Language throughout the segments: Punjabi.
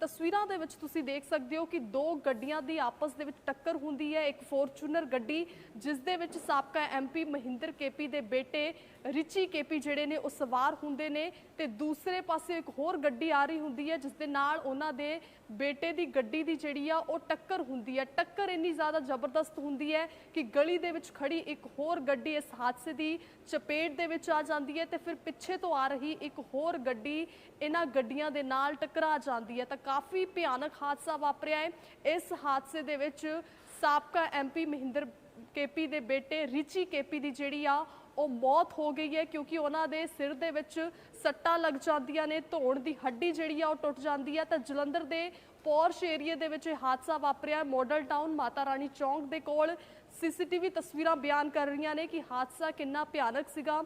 ਤਸਵੀਰਾਂ ਦੇ ਵਿੱਚ ਤੁਸੀਂ ਦੇਖ ਸਕਦੇ ਹੋ ਕਿ ਦੋ ਗੱਡੀਆਂ ਦੀ ਆਪਸ ਦੇ ਵਿੱਚ ਟੱਕਰ ਹੁੰਦੀ ਹੈ। ਇੱਕ ਫੋਰਚੂਨਰ ਗੱਡੀ, ਜਿਸ ਦੇ ਵਿੱਚ ਸਾਬਕਾ ਐਮਪੀ ਮਹਿੰਦਰ ਕੇਪੀ ਦੇ ਬੇਟੇ ਰਿਚੀ ਕੇਪੀ ਜਿਹੜੇ ਨੇ, ਉਹ ਸਵਾਰ ਹੁੰਦੇ ਨੇ ਤੇ ਦੂਸਰੇ ਪਾਸੇ ਇੱਕ ਹੋਰ ਗੱਡੀ ਆ ਰਹੀ ਹੁੰਦੀ ਹੈ, ਜਿਸ ਦੇ ਨਾਲ ਉਹਨਾਂ ਦੇ ਬੇਟੇ ਦੀ ਗੱਡੀ ਦੀ ਜਿਹੜੀ ਆ, ਉਹ ਟੱਕਰ ਹੁੰਦੀ ਹੈ। ਟੱਕਰ ਇੰਨੀ ਜ਼ਿਆਦਾ ਜ਼ਬਰਦਸਤ ਹੁੰਦੀ ਹੈ ਕਿ ਗਲੀ ਦੇ ਵਿੱਚ ਖੜੀ ਇੱਕ ਹੋਰ ਗੱਡੀ ਇਸ ਹਾਦਸੇ ਦੀ ਚਪੇਟ ਦੇ ਵਿੱਚ ਆ ਜਾਂਦੀ ਹੈ ਤੇ ਫਿਰ ਪਿੱਛੇ ਤੋਂ ਆ ਰਹੀ ਇੱਕ ਹੋਰ ਗੱਡੀ, ਇਹਨਾਂ ਗੱਡੀਆਂ ਦੇ ਨਾਲ ਟਕਰਾ ਜਾਂਦੀ ਹੈ। ਤਾਂ ਕਾਫੀ ਭਿਆਨਕ ਹਾਦਸਾ ਵਾਪਰਿਆ ਹੈ। ਇਸ ਹਾਦਸੇ ਦੇ ਵਿੱਚ ਸਾਬਕਾ ਐਮਪੀ ਮਹਿੰਦਰ ਕੇਪੀ ਦੇ ਬੇਟੇ ਰਿਚੀ ਕੇਪੀ ਦੀ ਜਿਹੜੀ ਆ, ਉਹ ਮੌਤ ਹੋ ਗਈ ਹੈ ਕਿਉਂਕਿ ਉਹਨਾਂ ਦੇ ਸਿਰ ਦੇ ਵਿੱਚ ਸੱਟਾਂ ਲੱਗ ਜਾਂਦੀਆਂ ਨੇ, ਧੌਣ ਦੀ ਹੱਡੀ ਜਿਹੜੀ ਆ, ਉਹ ਟੁੱਟ ਜਾਂਦੀ ਹੈ। ਤਾਂ ਜਲੰਧਰ ਦੇ ਪੌਰਸ਼ ਏਰੀਏ ਦੇ ਵਿੱਚ ਇਹ ਹਾਦਸਾ ਵਾਪਰਿਆ ਮਾਡਲ ਟਾਊਨ ਮਾਤਾ ਰਾਣੀ ਚੌਂਕ ਦੇ ਕੋਲ ਸੀਸੀਟੀਵੀ ਤਸਵੀਰਾਂ ਬਿਆਨ ਕਰ ਰਹੀਆਂ ਨੇ ਕਿ ਹਾਦਸਾ ਕਿੰਨਾ ਭਿਆਨਕ ਸੀਗਾ।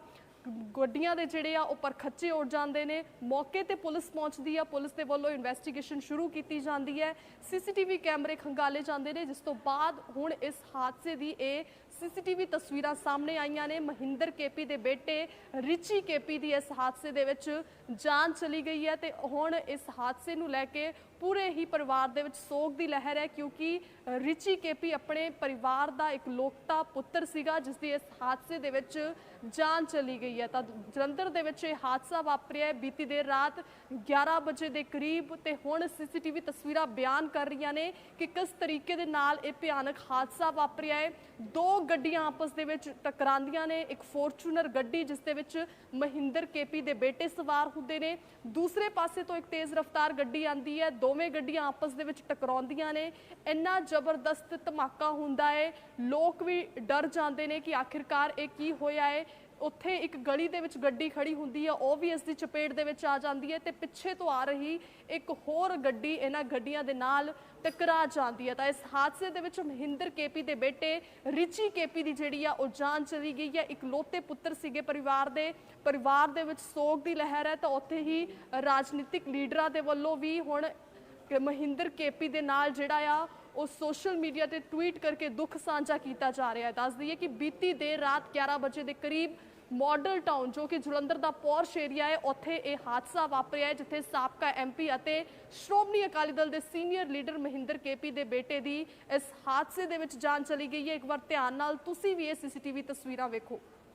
ਗੱਡੀਆਂ ਦੇ ਜਿਹੜੇ ਆ, ਉਹ ਪਰਖੱਚੇ ਉੱਡ ਜਾਂਦੇ ਨੇ। ਮੌਕੇ ਤੇ ਪੁਲਿਸ ਪਹੁੰਚਦੀ ਆ। ਪੁਲਿਸ ਦੇ ਵੱਲੋਂ ਇਨਵੈਸਟੀਗੇਸ਼ਨ ਸ਼ੁਰੂ ਕੀਤੀ ਜਾਂਦੀ ਹੈ। ਸੀਸੀਟੀਵੀ ਕੈਮਰੇ ਖੰਗਾਲੇ ਜਾਂਦੇ ਨੇ, ਜਿਸ ਤੋਂ ਬਾਅਦ ਹੁਣ ਇਸ ਹਾਦਸੇ ਦੀ ਇਹ ਸੀਸੀਟੀਵੀ ਤਸਵੀਰਾਂ ਸਾਹਮਣੇ ਆਈਆਂ ਨੇ। ਮਹਿੰਦਰ ਕੇਪੀ ਦੇ ਬੇਟੇ, ਰਿਚੀ ਕੇਪੀ ਦੀ ਇਸ ਹਾਦਸੇ ਦੇ ਵਿੱਚ ਜਾਨ ਚਲੀ ਗਈ ਹੈ ਤੇ ਹੁਣ ਇਸ ਹਾਦਸੇ ਨੂੰ ਲੈ ਕੇ ਪੂਰੇ ਹੀ ਪਰਿਵਾਰ ਦੇ ਵਿੱਚ ਸੋਗ ਦੀ ਲਹਿਰ ਹੈ, ਕਿਉਂਕਿ ਰਿਚੀ ਕੇਪੀ ਆਪਣੇ ਪਰਿਵਾਰ ਦਾ ਇੱਕ ਲੋਕਤਾ ਪੁੱਤਰ ਸੀਗਾ ਜਿਸ ਦੀ ਇਸ ਹਾਦਸੇ ਦੇ ਵਿੱਚ ਜਾਨ ਚਲੀ ਗਈ ਹੈ। ਤਾਂ ਜਲੰਧਰ ਦੇ ਵਿੱਚ ਇਹ ਹਾਦਸਾ ਵਾਪਰਿਆ ਹੈ। ਬੀਤੀ ਦੇਰ ਰਾਤ 11 ਵਜੇ ਦੇ ਕਰੀਬ ਤੇ ਹੁਣ ਸੀਸੀਟੀਵੀ ਤਸਵੀਰਾਂ ਬਿਆਨ ਕਰ ਰਹੀਆਂ ਨੇ ਕਿ ਕਿਸ ਤਰੀਕੇ ਦੇ ਨਾਲ ਇਹ ਭਿਆਨਕ ਹਾਦਸਾ ਵਾਪਰਿਆ ਹੈ। ਦੋ ਗੱਡੀਆਂ ਆਪਸ ਦੇ ਵਿੱਚ ਟਕਰਾਉਂਦੀਆਂ ਨੇ। ਇੱਕ ਫੋਰਚੂਨਰ ਗੱਡੀ ਜਿਸ ਦੇ ਵਿੱਚ ਮਹਿੰਦਰ ਕੇਪੀ ਦੇ ਬੇਟੇ ਸਵਾਰ ਹੁੰਦੇ ਨੇ। ਦੂਸਰੇ ਪਾਸੇ ਤੋਂ ਇੱਕ ਤੇਜ਼ ਰਫ਼ਤਾਰ ਗੱਡੀ ਆਂਦੀ ਹੈ। ਦੋਵੇਂ ਗੱਡੀਆਂ ਆਪਸ ਦੇ ਵਿੱਚ ਟਕਰਾਉਂਦੀਆਂ ਨੇ। ਇੰਨਾ ਜ਼ਬਰਦਸਤ ਧਮਾਕਾ ਹੁੰਦਾ ਹੈ। ਲੋਕ ਵੀ ਡਰ ਜਾਂਦੇ ਨੇ ਕਿ ਆਖਿਰਕਾਰ ਇਹ ਕੀ ਹੋਇਆ ਹੈ। ਉੱਥੇ ਇੱਕ ਗਲੀ ਦੇ ਵਿੱਚ ਗੱਡੀ ਖੜੀ ਹੁੰਦੀ ਹੈ ਉਹ ਵੀ ਇਸ ਦੀ ਚਪੇਟ ਦੇ ਵਿੱਚ ਆ ਜਾਂਦੀ ਹੈ ਤੇ ਪਿੱਛੇ ਤੋਂ ਆ ਰਹੀ ਇੱਕ ਹੋਰ ਗੱਡੀ ਇਹਨਾਂ ਗੱਡੀਆਂ ਦੇ ਨਾਲ ਟਕਰਾ ਜਾਂਦੀ ਹੈ। ਤਾਂ ਇਸ ਹਾਦਸੇ ਦੇ ਵਿੱਚ ਮਹਿੰਦਰ ਕੇਪੀ ਦੇ ਬੇਟੇ ਰਿਚੀ ਕੇਪੀ ਦੀ ਜਿਹੜੀ ਆ, ਉਹ ਜਾਨ ਚਲੀ ਗਈ ਹੈ। ਇੱਕ ਲੋਤੇ ਪੁੱਤਰ ਸੀਗੇ ਪਰਿਵਾਰ ਦੇ ਪਰਿਵਾਰ ਦੇ ਵਿੱਚ ਸੋਗ ਦੀ ਲਹਿਰ ਹੈ ਤਾਂ ਉੱਥੇ ਹੀ ਰਾਜਨੀਤਿਕ ਲੀਡਰਾਂ ਦੇ ਵੱਲੋਂ ਵੀ ਹੁਣ ਕਿ ਮਹਿੰਦਰ ਕੇਪੀ ਦੇ ਨਾਲ ਜਿਹੜਾ ਆ, ਉਹ ਸੋਸ਼ਲ ਮੀਡੀਆ ਤੇ ਟਵੀਟ ਕਰਕੇ ਦੁੱਖ ਸਾਂਝਾ ਕੀਤਾ ਜਾ ਰਿਹਾ ਹੈ। ਦੱਸ ਦਈਏ ਕਿ ਬੀਤੀ ਦੇਰ ਰਾਤ 11 ਵਜੇ ਦੇ ਕਰੀਬ ਮਾਡਲ ਟਾਊਨ ਜੋ ਕਿ ਜਲੰਧਰ ਦਾ ਪੌਰਸ਼ ਏਰੀਆ ਹੈ, ਉੱਥੇ ਇਹ ਹਾਦਸਾ ਵਾਪਰਿਆ ਹੈ, ਜਿੱਥੇ ਸਾਬਕਾ ਐਮਪੀ ਅਤੇ ਸ਼੍ਰੋਮਣੀ ਅਕਾਲੀ ਦਲ ਦੇ ਸੀਨੀਅਰ ਲੀਡਰ ਮਹਿੰਦਰ ਕੇਪੀ ਦੇ ਬੇਟੇ ਦੀ ਇਸ ਹਾਦਸੇ ਦੇ ਵਿੱਚ ਜਾਨ ਚਲੀ ਗਈ ਹੈ। ਇੱਕ ਵਾਰ ਧਿਆਨ ਨਾਲ ਤੁਸੀਂ ਵੀ ਇਹ ਸੀਸੀਟੀਵੀ ਤਸਵੀਰਾਂ ਵੇਖੋ।